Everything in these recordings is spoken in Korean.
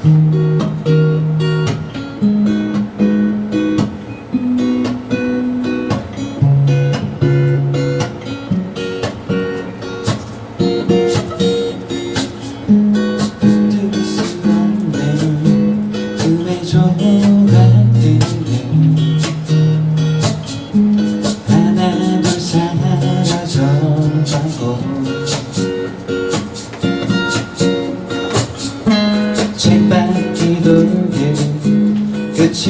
들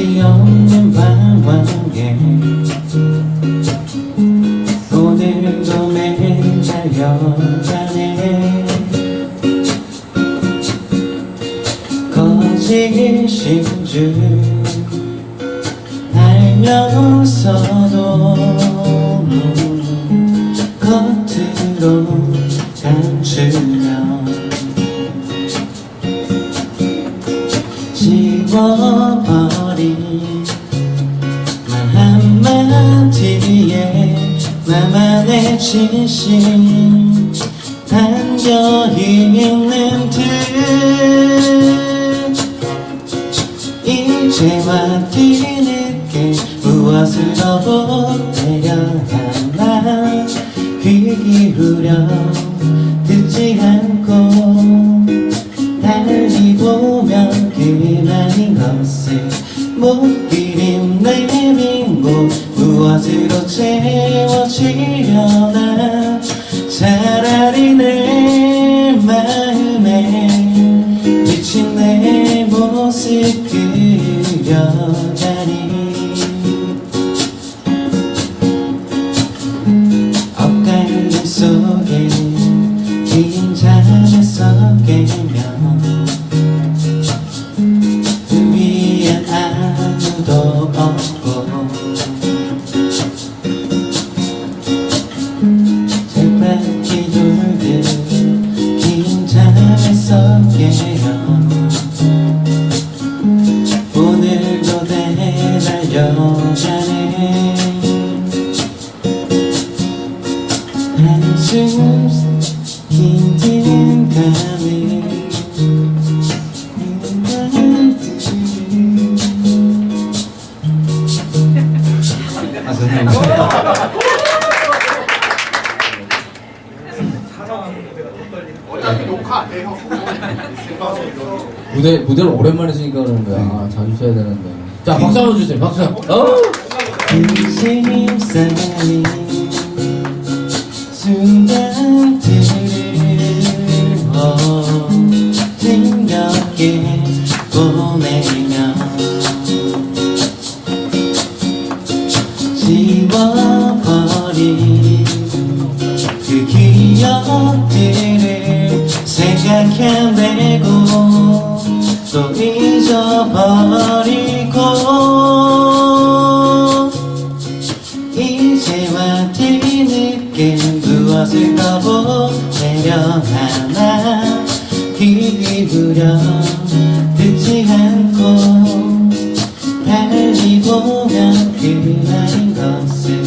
끝이 없는 방황에 오늘도 매일 달려가네 거짓인 줄 알면서도 겉으로 감추려 지워 버린 말 한마디에 나만의 진심. 담겨있는 듯. 이제와 뒤늦게 무엇을 더 보태려 하나. 귀 기울여 듣지 않고 못 비린 내민고 무엇으로 채워지려나 차라리 내 내달려가네 한숨 힘든 감이 아, 선생님. 무대 무대를 오랜만에 쓰니까 그러는 거야. 아, 자주 쳐야 되는데. 자, 박수 한번 주세요. 박수. 어? 진심 쌓인 순간들을 어진겹게 보내며 지워버린 그 기억들을 생각해내고 또 잊어버리 배려 하나 귀 기울여 듣지 않고 달리 보면 그날인 것을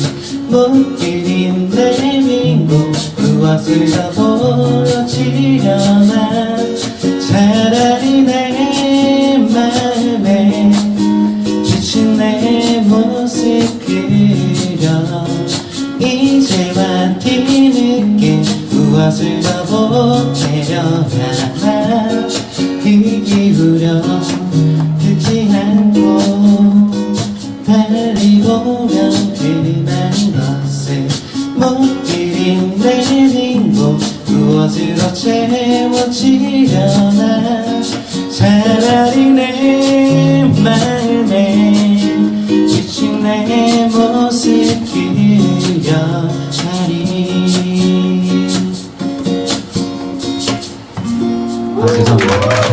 못 기린 대민국 무엇을 더 보여지려나 차라리 내 마음에 지친 내 모습 그려 이제만 뒤 즐거워 되려나 희 기울여 듣지 않고 달리 보면 그만 것을 못 기린 내 행복 무엇으로 채워지려나. 아, 죄송합니다.